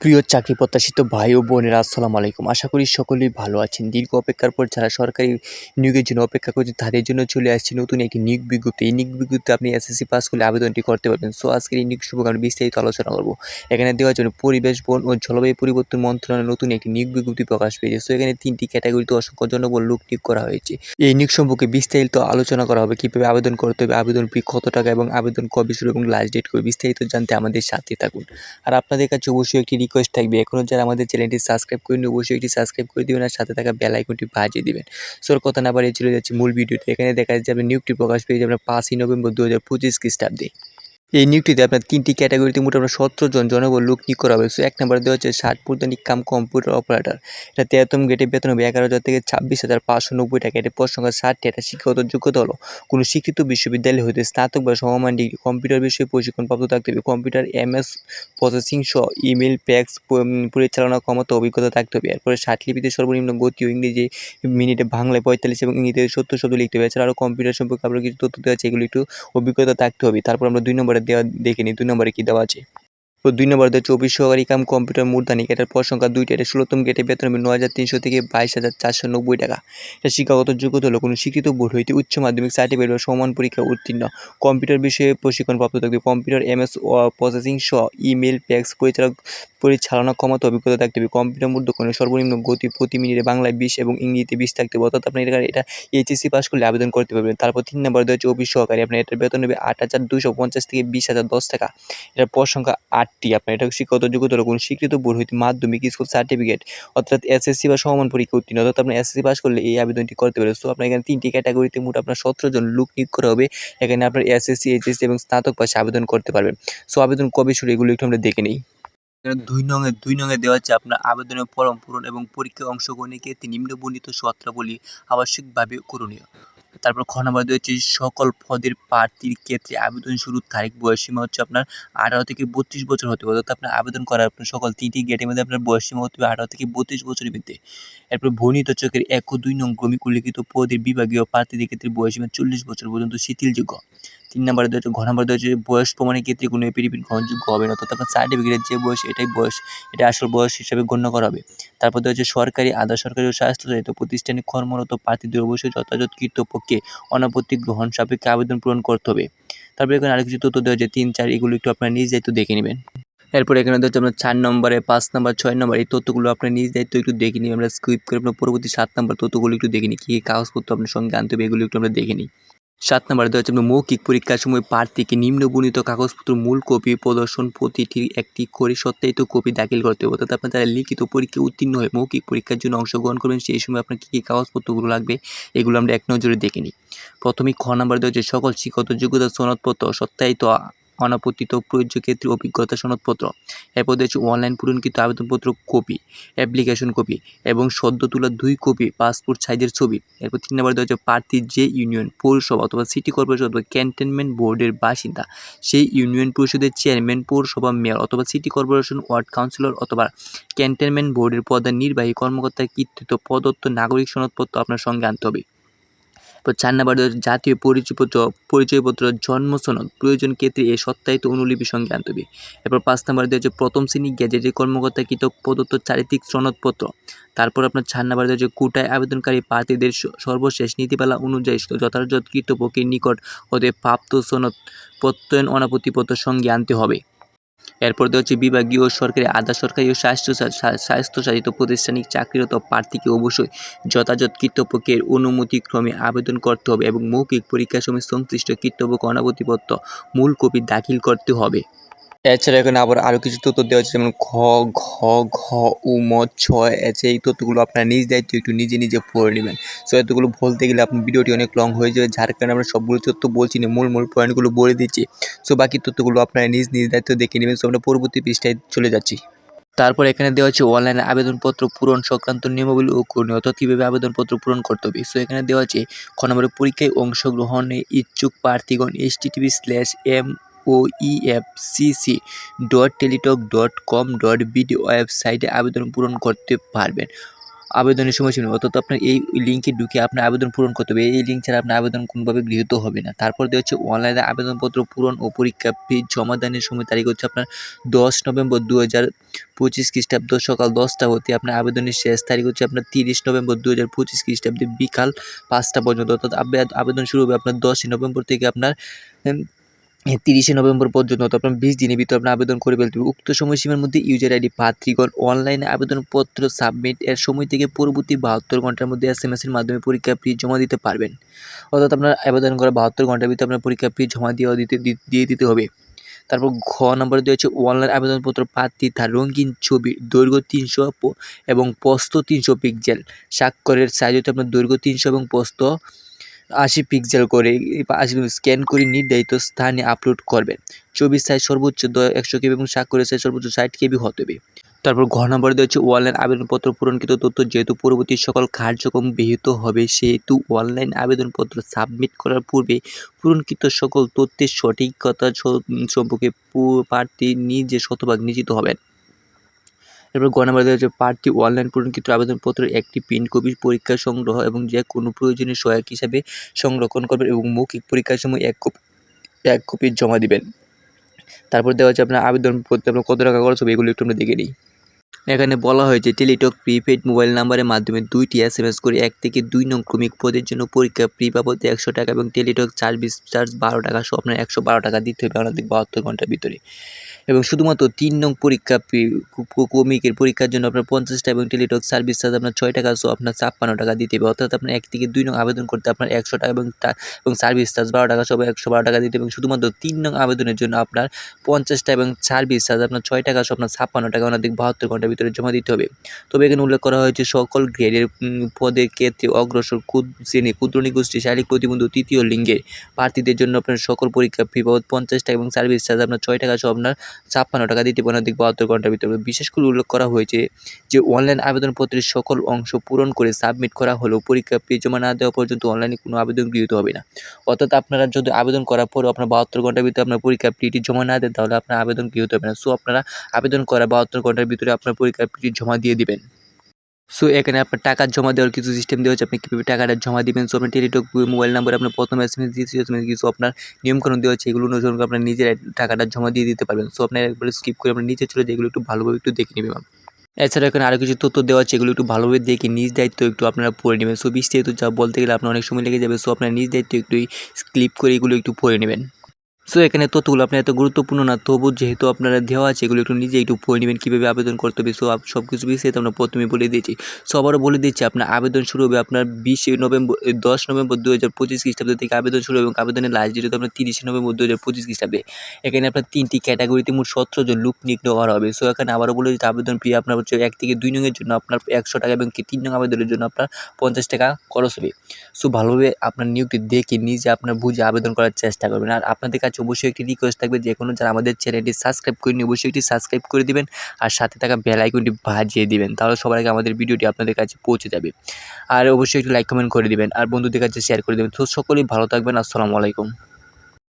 প্রিয় চাকরি প্রত্যাশিত ভাই ও বোনেরা, আসসালামু আলাইকুম। আশা করি সকলেই ভালো আছেন। দীর্ঘ অপেক্ষার পর যারা সরকারি নিয়োগের জন্য অপেক্ষা করছে, তাদের জন্য চলে আসছে নতুন একটি নিয়োগ বিজ্ঞপ্তি। এই নিয়োগ বিজ্ঞপ্তি আপনি এসএসসি পাস করলে আবেদনটি করতে পারবেন। সো আজকের এই নিয়োগ শুভ আমি বিস্তারিত আলোচনা করব। এখানে দেওয়ার জন্য পরিবেশ, বন ও জলবায়ু পরিবর্তন মন্ত্রণালয় নতুন একটি নিয়োগ বিজ্ঞপ্তি প্রকাশ পেয়েছে। সো এখানে তিনটি ক্যাটাগরিতে অসংখ্য লোক নিয়োগ করা হয়েছে। এই নিয়োগ সম্পর্কে বিস্তারিত আলোচনা করা হবে, কীভাবে আবেদন করতে হবে, আবেদন ফি কত টাকা এবং আবেদন কবে শুরু এবং লাস্ট ডেট কবে, বিস্তারিত জানতে আমাদের সাথে থাকুন। আর আপনাদের কাছে অবশ্যই একটি রিকোয়েস্ট থাকবে, এখনও যারা আমাদের চ্যানেলটি সাবস্ক্রাইব করেন অবশ্যই এটি সাবস্ক্রাইব করে দিবেন আর সাথে থাকা বেল আইকনটি বাজিয়ে দিবেন। সোর কথা না বাড়িয়ে চলে যাচ্ছে মূল ভিডিওতে এখানে দেখা যাচ্ছে আপনি নিয়োগটি প্রকাশ পেয়ে যাবেন পাঁচই নভেম্বর দু হাজার পঁচিশ খ্রিস্টাব্দে। এই নিয়োগটিতে আপনার তিনটি ক্যাটাগরিতে মোট আপনার সতেরো জন জনবল লোক নিয়োগ করা হবে। সো এক নম্বরে দেওয়া হচ্ছে ষাট প্রদানিক কাম কম্পিউটার অপারেটর। এটা তেরোতম গেটে বেতন হবে এগারো হাজার থেকে ছাব্বিশ হাজার পাঁচশো নব্বই টাকা। এটা পদ সংখ্যা ষাটটি এটা শিক্ষাগত যোগ্যতা হলো কোনো শিক্ষিত বিশ্ববিদ্যালয় হতে স্নাতক বা সমমান ডিগ্রি। কম্পিউটার বিষয়ে প্রশিক্ষণপ্রাপ্ত থাকতে হবে। কম্পিউটার, এমএস, প্রসেসিং সহ ইমেল প্যাক্স পরিচালনা ক্ষমতা, অভিজ্ঞতা থাকতে হবে। এরপরে ষাট লিপিতে সর্বনিম্ন গতি ও ইংরেজি মিনিটে বাংলায় পঁয়তাল্লিশ এবং ইংরেজিতে সত্তর শব্দ লিখতে হবে। এছাড়া আরও কম্পিউটার সম্পর্কে আপনার কিছু তথ্য দেওয়া আছে, এগুলো একটু অভিজ্ঞতা থাকতে হবে। তারপর আমরা দুই নম্বরে দেওয়া দেখিনি দুই নম্বরে কী দেওয়া আছে? দুই নম্বর দেওয়া চব্বিশ সহকারী কাম কম্পিউটার মূর্ধানিক এটার পর সংখ্যা দুইটা, এটা ষোলোতম গেটে বেতন হবে নয় হাজার তিনশো থেকে বাইশ হাজার চারশো নব্বই টাকা। এটা শিক্ষাগত যোগ্যতা হলো কোনো শিক্ষিত বোর্ড হইতে উচ্চ মাধ্যমিক সার্টিফিকেট বা সমান পরীক্ষা উত্তীর্ণ। কম্পিউটার বিষয়ে প্রশিক্ষণপ্রাপ্ত থাকবে কম্পিউটার, এমএস প্রসেসিং সহ ইমেল প্যাক্স পরিচালক পরিচালনা ক্ষমতা, অভিজ্ঞতা থাকতে হবে। কম্পিউটার মধ্যক্ষণে সর্বনিম্ন গতি প্রতি মিনিটে বাংলায় বিশ এবং ইংরেজিতে বিশ থাকতে হবে, অর্থাৎ আপনি এটা এটা এইচএসসি পাস করলে আবেদন করতে পারবেন। তারপর তিন নম্বর দেওয়া হচ্ছে অফিস সহকারী, আপনার এটার বেতন নেবে আট হাজার দুশো পঞ্চাশ থেকে বিশ হাজার দশ টাকা। এটার পর সংখ্যা আটটি আপনার এটা শিক্ষাগত যোগ্যতা কোনো স্বীকৃত বোর্ড হইতে মাধ্যমিক স্কুল সার্টিফিকেট অর্থাৎ এসএসসি বা সমান পরীক্ষা উত্তীর্ণ, অর্থাৎ আপনি এসএসসি পাস করলে এই আবেদনটি করতে পারে সো আপনার এখানে তিনটি ক্যাটাগরিতে মোট আপনার সতেরো জন লোক নিয়োগ করা হবে। এখানে আপনার এসএসসি এইচএসসি এবং স্নাতক পাশে আবেদন করতে পারবেন। সো আবেদন কবে শুরু, এগুলো একটু আমরা দেখে নিই। দুই নঙে দুই নঙে দেওয়া হচ্ছে আপনার আবেদনের ফর্ম পূরণ এবং পরীক্ষায় অংশগ্রহণের ক্ষেত্রে নিম্নবর্ণিত সত্রাবলী আবশ্যিকভাবে করণীয়। তারপর খ নম্বর হচ্ছে সকল পদের প্রার্থীর ক্ষেত্রে আবেদন শুরুর তারিখ বয়সীমা হচ্ছে আপনার আঠারো থেকে বত্রিশ বছর হতে হবে। অর্থাৎ আপনার আবেদন করার আপনার সকল তিনটি গেটের মধ্যে আপনার বয়সীমা হতে হবে আঠারো থেকে বত্রিশ বছরের মধ্যে। এরপর ভনিত চকের এক ও দুই নং ক্রমিক উল্লিখিত পদের বিভাগীয় প্রার্থীদের ক্ষেত্রে বয়সীমা চল্লিশ বছর পর্যন্ত শিথিলযোগ্য তিন নম্বরে হচ্ছে, ঘ নম্বরে হচ্ছে বয়স প্রমাণের ক্ষেত্রে কোনো এপিডিপির গ্রহণযোগ্য হবে না। অর্থাৎ আপনার সার্টিফিকেটের যে বয়স, এটাই বয়স, এটা আসল বয়স হিসাবে গণ্য করা হবে। তারপর হচ্ছে সরকারি, আধা সরকারি ও স্বাস্থ্যচালিত প্রতিষ্ঠানে কর্মরত প্রার্থীদের অবশ্যই যথাযথ কৃতপক্ষে অনাপত্তি গ্রহণ সাপেক্ষে আবেদন পূরণ করতে হবে। তারপরে এখানে আরও কিছু তথ্য দেওয়া হচ্ছে তিন, চার, এগুলো একটু আপনার নিজ দায়িত্ব দেখে নেবেন। এরপর এখানে হচ্ছে আপনার চার নম্বরে, পাঁচ নম্বর, ছয় নম্বর, এই তথ্যগুলো আপনার নিজ দায়িত্ব একটু দেখে নিই আমরা স্কিপ করে আপনার পরবর্তী সাত নম্বর তথ্যগুলো একটু দেখে নিই কী কাগজপত্র আপনার সঙ্গে আনতে হবে, এগুলো একটু আমরা দেখে নিই। সাত নম্বরে দেওয়া হচ্ছে মৌখিক পরীক্ষার সময় প্রার্থীকে নিম্নবর্ণিত কাগজপত্র, মূল কপি, প্রদর্শন প্রতিটি একটি করে সত্যায়িত কপি দাখিল করতে হবে। অর্থাৎ আপনার যারা লিখিত পরীক্ষা উত্তীর্ণ হয়ে মৌখিক পরীক্ষার জন্য অংশগ্রহণ করবেন, সেই সময় আপনার কী কী কাগজপত্রগুলো লাগবে, এগুলো আমরা এক নজরে দেখে নিই। প্রথমে খ নম্বর দেওয়া হচ্ছে সকল শিক্ষত যোগ্যতা সনদপত্র সত্যায়িত অনাপত্তিত প্রযোজ্য ক্ষেত্রে অভিজ্ঞতা সনদপত্র। এরপর হচ্ছে অনলাইন পূরণকৃত আবেদনপত্র কপি অ্যাপ্লিকেশন কপি এবং সদ্য তোলা দুই কপি পাসপোর্ট সাইজের ছবি। এরপর তিন নম্বর হচ্ছে প্রার্থী যে ইউনিয়ন পৌরসভা অথবা সিটি কর্পোরেশন অথবা ক্যান্টনমেন্ট বোর্ডের বাসিন্দা, সেই ইউনিয়ন পরিষদের চেয়ারম্যান পৌরসভা মেয়র অথবা সিটি কর্পোরেশন ওয়ার্ড কাউন্সিলর অথবা ক্যান্টনমেন্ট বোর্ডের প্রধান নির্বাহী কর্মকর্তার কৃতিত্ব, প্রদত্ত নাগরিক সনদপত্র আপনার সঙ্গে আনতে হবে। চার নাম্বার জাতীয় পরিচয়পত্র পরিচয়পত্র, জন্ম সনদ, প্রয়োজন ক্ষেত্রে এই সত্যায়িত অনুলিপি সঙ্গে আনতে হবে। এরপর পাঁচ নাম্বার দেওয়া হচ্ছে প্রথম শ্রেণি গ্যাজেটের কর্মকর্তা কৃত প্রদত্ত চারিত্রিক সনদপত্র। তারপর আপনার চার নাম্বার দেওয়া হচ্ছে কোটায় আবেদনকারী প্রার্থীদের সর্বশেষ নীতিমালা অনুযায়ী যথাযথ কৃতপক্ষের নিকট হতে প্রাপ্ত সনদ প্রত্যয়ন অনাপত্তিপত্র সঙ্গে আনতে হবে। এরপর দেওয়া হচ্ছে বিভাগীয় সরকারি, আধা সরকারি ও স্বাস্থ্য স্বাস্থ্যসাধিত প্রতিষ্ঠানিক চাকরিরত প্রার্থীকে অবশ্যই যথাযথ কৃতপক্ষের অনুমতিক্রমে আবেদন করতে হবে এবং মৌখিক পরীক্ষার সময় সংশ্লিষ্ট কৃতপক্ষ অনাপত্তিপত্র মূল কপি দাখিল করতে হবে। এছাড়া এখানে আবার আরও কিছু তথ্য দেওয়া হচ্ছে, যেমন খ ঘ ঘ, উ, ম, ছ আছে এই তথ্যগুলো আপনার নিজ দায়িত্ব একটু নিজে নিজে পড়ে নেবেন। সো এতগুলো বলতে গেলে আপনার ভিডিওটি অনেক লং হয়ে যাবে, যার কারণে আমরা সবগুলো তথ্য বলছি না, মূল মূল পয়েন্টগুলো বলে দিচ্ছি। সো বাকি তথ্যগুলো আপনারা নিজ নিজ দায়িত্ব দেখে নেবেন। সো আমরা পরবর্তী পৃষ্ঠায় চলে যাচ্ছি। তারপর এখানে দেওয়া হচ্ছে অনলাইনে আবেদনপত্র পূরণ সংক্রান্ত নিয়মাবলী ও করণীয়, অর্থাৎ কীভাবে আবেদনপত্র পূরণ করতে হবে। সো এখানে দেওয়া আছে খ নম্বরে পরীক্ষায় অংশগ্রহণে ইচ্ছুক প্রার্থীগণ H TV slash M O EFCC dot Teletalk dot com dot BD ওয়েবসাইটে আবেদন পূরণ করতে পারবেন। আবেদনের সময়সীমা অর্থাৎ আপনার এই লিঙ্কে ঢুকে আপনার আবেদন পূরণ করতে হবে। এই লিঙ্ক ছাড়া আপনার আবেদন কোনোভাবে গৃহীত হবে না। তারপর দেওয়া হচ্ছে অনলাইনে আবেদনপত্র পূরণ ও পরীক্ষা ফি জমাদানের সময় তারিখ হচ্ছে আপনার দশ নভেম্বর দু হাজার পঁচিশ খ্রিস্টাব্দ সকাল দশটা হতে আপনার আবেদনের শেষ তারিখ হচ্ছে আপনার তিরিশ নভেম্বর দু হাজার পঁচিশ খ্রিস্টাব্দে বিকাল পাঁচটা পর্যন্ত। অর্থাৎ আবে- আবেদন শুরু হবে আপনার দশই নভেম্বর থেকে আপনার তিরিশে নভেম্বর পর্যন্ত আপনার বিশ দিনের ভিতর আপনার আবেদন করে ফেলতে হবে। উক্ত সময়সীমার মধ্যে ইউজার আইডি প্রার্থীগণ অনলাইনে আবেদনপত্র সাবমিট এর সময় থেকে পরবর্তী বাহাত্তর ঘণ্টার মধ্যে এস এম এর মাধ্যমে পরীক্ষা ফি জমা দিতে পারবেন। অর্থাৎ আপনার আবেদন করা বাহাত্তর ঘণ্টার ভিতরে আপনার পরীক্ষা ফি জমা দিয়ে দিতে দিয়ে দিতে হবে। তারপর ঘ নম্বরে হচ্ছে অনলাইন আবেদনপত্র প্রার্থী তার রঙিন ছবি, দৈর্ঘ্য তিনশো এবং প্রস্থ তিনশো পিক্সেল স্বাক্ষরের সাইজ হচ্ছে আপনার দৈর্ঘ্য তিনশো এবং প্রস্থ আশি পিক্সেল করে আশি স্ক্যান করে নির্ধারিত স্থানে আপলোড করবেন ছবির সাইজ সর্বোচ্চ একশো কেবি এবং স্বাক্ষরের সাইজ সর্বোচ্চ ষাট কেবি হতে হবে। তারপর ঘ নম্বরে হচ্ছে অনলাইন আবেদনপত্র, পূরণকৃত তথ্য যেহেতু পরবর্তী সকল কার্যক্রম বিহিত হবে, সেহেতু অনলাইন আবেদনপত্র সাবমিট করার পূর্বে পূরণকৃত সকল তথ্যের সঠিকতা সম্পর্কে প্রার্থী নিজে শতভাগ নিশ্চিত হবেন। এরপর গ নম্বর দেওয়া হচ্ছে প্রার্থী অনলাইন পূরণকৃত আবেদনপত্রের একটি প্রিন্ট কপি, পরীক্ষা সংগ্রহ এবং যে কোনো প্রয়োজনীয় সহায়ক হিসাবে সংরক্ষণ করবেন এবং মৌখিক পরীক্ষার সময় এক কপি এক কপি জমা দিবেন। তারপর দেওয়া হচ্ছে আপনার আবেদন করতে আপনার কত টাকা খরচ হবে এগুলো একটু আমরা দেখে নিই। এখানে বলা হয়েছে, টেলিটক প্রিপেড মোবাইল নাম্বারের মাধ্যমে দুইটি এস এম এস করে এক থেকে দুই নং ক্রমিক পদের জন্য পরীক্ষা ফি বাবদ একশো টাকা এবং টেলিটক সার্ভিস চার্জ বারো টাকা সহ আপনার একশো বারো টাকা দিতে হবে। আপনাদের বাহাত্তর ঘণ্টার ভিতরে। এবং শুধুমাত্র তিন নং পরীক্ষা ফি ক্রমিকের পরীক্ষার জন্য আপনার পঞ্চাশটা এবং টেলিটক সার্ভিস চার্জ আপনার ছয় টাকা সহ আপনার ছাপ্পান্ন টাকা দিতে হবে। অর্থাৎ আপনার এক থেকে দুই নং আবেদন করতে আপনার একশো টাকা এবং এবং সার্ভিস চার্জ বারো টাকা সহ একশো বারো টাকা দিতে এবং শুধুমাত্র তিন নং আবেদনের জন্য আপনার পঞ্চাশটা এবং সার্ভিস চার্জ আপনার ছয় টাকা সহ আপনার ছাপ্পান্ন টাকা ওনাদের বাহাত্তর ঘণ্টার ভিতরে জমা দিতে হবে। তবে এখানে উল্লেখ করা হয়েছে সকল গ্রেডের পদের ক্ষেত্রে অগ্রসর শ্রেণি ক্ষুদ্রনী গোষ্ঠী শারীরিক প্রতিবন্ধ, তৃতীয় লিঙ্গের প্রার্থীদের জন্য আপনার সকল পরীক্ষা ফি বাবদ পঞ্চাশ টাকা এবং সার্ভিস চার্জ আপনার ছয় টাকা সহ আপনার ছাপ্পান্ন টাকা দিতে পারেন অধিক বাহাত্তর ঘণ্টার ভিতরে বিশেষ করে উল্লেখ করা হয়েছে যে অনলাইন আবেদনপত্রের সকল অংশ পূরণ করে সাবমিট করা হলেও পরীক্ষা ফি জমা না দেওয়া পর্যন্ত অনলাইনে কোনো আবেদন গৃহীত হবে না। অর্থাৎ আপনারা যদি আবেদন করার পরও আপনার বাহাত্তর ঘণ্টার ভিতরে আপনার পরীক্ষা ফিটি জমা না দেন, তাহলে আপনার আবেদন গৃহীত হবে না। সো আপনারা আবেদন করা বাহাত্তর ঘণ্টার ভিতরে আপনার পরীক্ষা ফিটি জমা দিয়ে দিবেন। সো এখানে আপনার টাকা জমা দেওয়ার কিছু সিস্টেম দেওয়া হচ্ছে আপনি কীভাবে টাকাটা জমা দিবেন? সো আপনার টেলিটক মোবাইল নাম্বার আপনার প্রথম এস এম এস দ্বিতীয় এস কিছু আপনার নিয়মকানুন দেওয়া হচ্ছে এগুলো অনুসরণ করে আপনার নিজের টাকাটা জমা দিয়ে দিতে পারবেন। সো আপনার একবারে স্কিপ করে আপনার নিচে চলে যায় এগুলো একটু ভালোভাবে একটু দেখে নেবেন এছাড়া এখানে আরও কিছু তথ্য দেওয়া আছে এগুলো একটু ভালোভাবে দেখে নিজ দায়িত্ব একটু আপনারা পড়ে নেবেন। সো বিস্তারিত যা বলতে গেলে আপনার অনেক সময় লেগে যাবে। সো আপনার নিজ দায়িত্ব একটু ক্লিপ করে এগুলো একটু পড়ে নেবেন। সো এখানে তথ্যগুলো আপনার এত গুরুত্বপূর্ণ না, তবু যেহেতু আপনারা দেওয়া আছে, এগুলো একটু নিজে একটু পড়ে নেবেন, কীভাবে আবেদন করতে হবে সো সব কিছু বিস্তারিত আমরা প্রথমে বলে দিয়েছি। সো আবারও বলে দিচ্ছি, আপনার আবেদন শুরু হবে আপনার বিশে নভেম্বর দশ নভেম্বর দু হাজার পঁচিশ খ্রিস্টাব্দ থেকে আবেদন শুরু এবং আবেদনের লাস্ট ডেট আপনার তিরিশে নভেম্বর দু হাজার পঁচিশ খ্রিস্টাব্দে। এখানে আপনার তিনটি ক্যাটাগরিতে মোট সতেরো জন লোক নিয়োগ করা হবে। সো এখানে আবারও বলে দিচ্ছি, আবেদন ফি আপনার হচ্ছে এক থেকে দুই নঙের জন্য আপনার একশো টাকা এবং তিন নং আবেদনের জন্য আপনার পঞ্চাশ টাকা খরচ হবে। সো ভালোভাবে আপনার নিয়োগটি দেখে নিজে আপনার বুঝে আবেদন করার চেষ্টা করবেন। আর আপনাদের কাছে অবশ্যই একটি রিকোয়েস্ট থাকবে যে কোনো যারা আমাদের চ্যানেলটি সাবস্ক্রাইব করেনি অবশ্যই একটি সাবস্ক্রাইব করে দিবেন আর সাথে থাকা বেল আইকনটি বাজিয়ে দিবেন, তাহলে সবার আগে আমাদের ভিডিওটি আপনাদের কাছে পৌঁছে যাবে। আর অবশ্যই একটু লাইক কমেন্ট করে দিবেন, আর বন্ধুদের কাছে শেয়ার করে দেবেন। তো সকলেই ভালো থাকবেন, আসসালামু আলাইকুম।